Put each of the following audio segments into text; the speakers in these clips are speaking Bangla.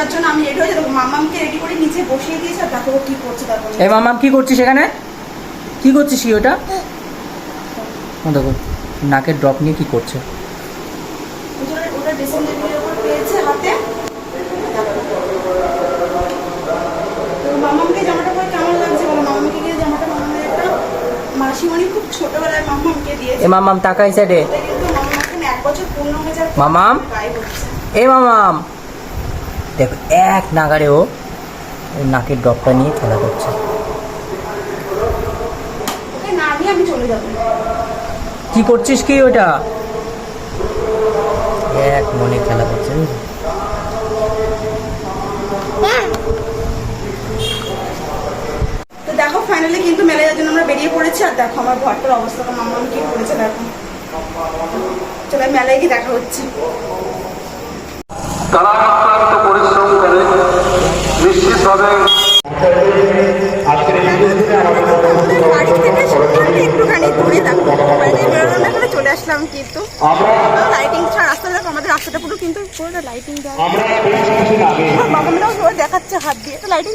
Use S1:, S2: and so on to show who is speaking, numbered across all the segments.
S1: যাওয়ার জন্য আমি রেডি হয়ে যাব। মামামকে রেডি করে নিচে বসিয়ে দিয়েছে আর দেখো কি করছে তারপর
S2: এ মামাম কি করছিস এখানে? কি করছিস কি ওটা? দেখো নাকের ড্রপ নিয়ে কি করছে?
S1: ওটা ওটা ড্রেসিং টেবিলের উপর পেয়েছে হাতে। মামামকে জামাটা পরে কেমন লাগছে বলো? মামামকে গিয়ে জামাটা মামামের একটা মাসিমণি খুব ছোটবেলায় মামামকে দিয়েছে।
S2: এ মামাম তাকাই সাইডে
S1: মামাম?
S2: এ মামাম! দেখো এক নাগারে ও নাকের ড্রপটা নিয়ে খেলা করছে।
S1: না নিয়ে আমি চলে যাব।
S2: কি করছিস কি ওটা? এক মনে খেলা করছে বুঝলি?
S1: তো দেখো ফাইনালি কিন্তু মেলে যাওয়ার জন্য আমরা বেরিয়ে পড়েছি আর দেখো আমার ঘরটার অবস্থাটা মামাম কি করেছে দেখো। চলো মেলায় গিয়ে দেখা হচ্ছে। কিন্তু। লাইটিং ছাড়া রাস্তা দেখো আমাদের রাস্তাটা পুরো কিন্তু পুরোটা লাইটিং দেওয়া। বাবা মেয়েরাও দেখাচ্ছে হাত দিয়ে তো লাইটিং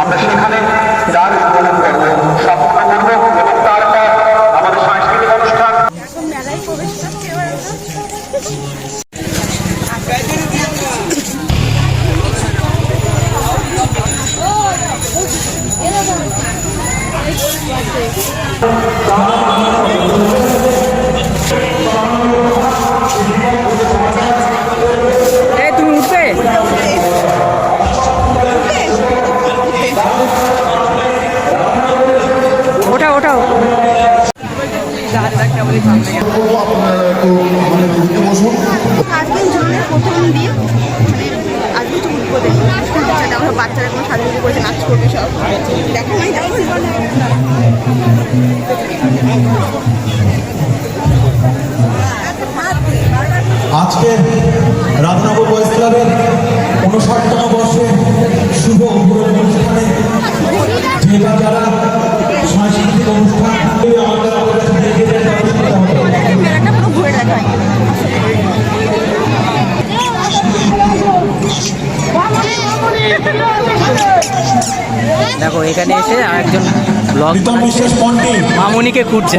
S3: আমরা সেখানে
S1: আজকে একটু উঠবো দেখি। আমরা বাচ্চারা কোনো সাজুগুজু করেছে নাচ করবে সব। দেখো
S4: আজকে রামনগর বয়েস ক্লাবের উনষাটতম বর্ষে শুভ অনুষ্ঠানে যারা
S2: দেখো এখানে এসে আরেকজন ব্লগ
S4: প্রীতম বিশ্বাস পন্ডি
S2: মামুনিকে খুঁজছে।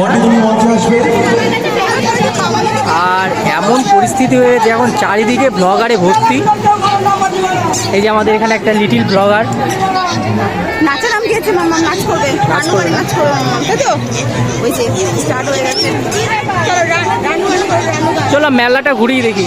S2: আর এমন পরিস্থিতি হয়েছে এখন চারিদিকে ব্লগারে ভর্তি। এই যে আমাদের এখানে একটা লিটিল ব্লগার
S1: নাচের নাম গিয়েছে মাম্মা নাচ করবে।
S2: নাচ করবে।
S1: নাচ করবে তাই তো? ওই যে স্টার্ট হয়ে গেছে। চলো
S2: মেলাটা ঘুরিয়ে দেখি।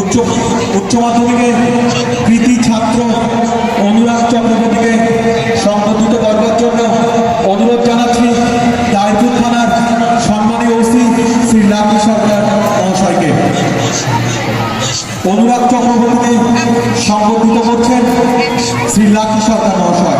S4: উচ্চ উচ্চ মাধ্যমিকে কৃতি ছাত্র অনুরাগ চক্রবর্তীকে সংবর্ধিত করবার জন্য অনুরোধ জানাচ্ছি দায়পুর থানার সম্মানীয় ওসি শ্রী লাকি সরকার মহাশয়কে। অনুরাগ চক্রবর্তীকে সংবর্ধিত করছেন শ্রী লাকি সরকার মহাশয়।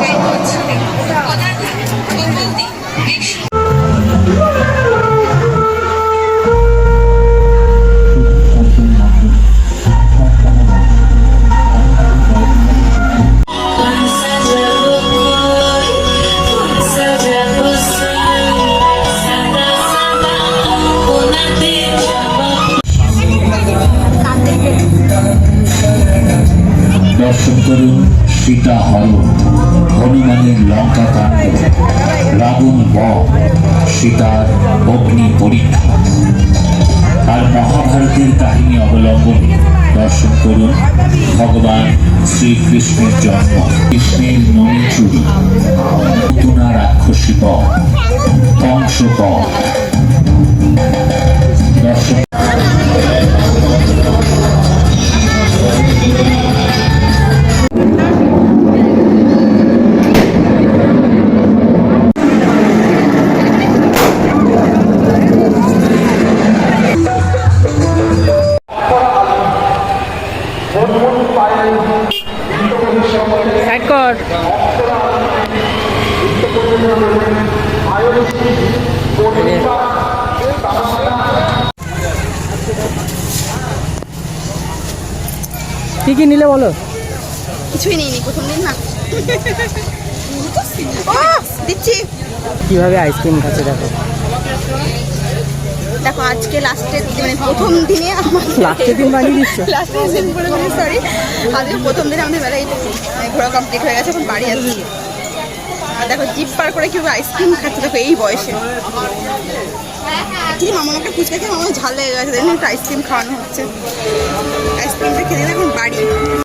S5: সীতা হরণ হনুমানের লঙ্কা কাণ্ড রাবণ বধ, সীতার অগ্নি পরীক্ষা। আর মহাভারতের কাহিনী অবলম্বনে দর্শন করুন ভগবান শ্রীকৃষ্ণের জন্ম, কৃষ্ণের মণিচুরি পুতুনা রাক্ষসী পথ কংস পথ।
S2: প্রথমবার কি কি নিলে বলো?
S1: কিছুই নিইনি প্রথম দিন না। দিচ্ছি
S2: কীভাবে আইসক্রিম খাচ্ছে দেখো?
S1: দেখো আজকে লাস্টের মানে প্রথম দিনে
S2: লাস্টের দিন বানিয়ে দিচ্ছ?
S1: লাস্টের দিন বলে বলি সরি আজকে প্রথম দিনে আমাদের বেলায় ঘোরা কমপ্লিট হয়ে গেছে এখন বাড়ি যাচ্ছি। আর দেখো জিপ পার করে কেউ আইসক্রিম খাচ্ছে দেখো এই বয়সে। কি মামা আমাকে ফুচকা খেয়ে মামা ঝাল লেগে গেছে দেখুন একটু আইসক্রিম খাওয়ানো হচ্ছে। আইসক্রিমটা খেয়ে এখন বাড়ি।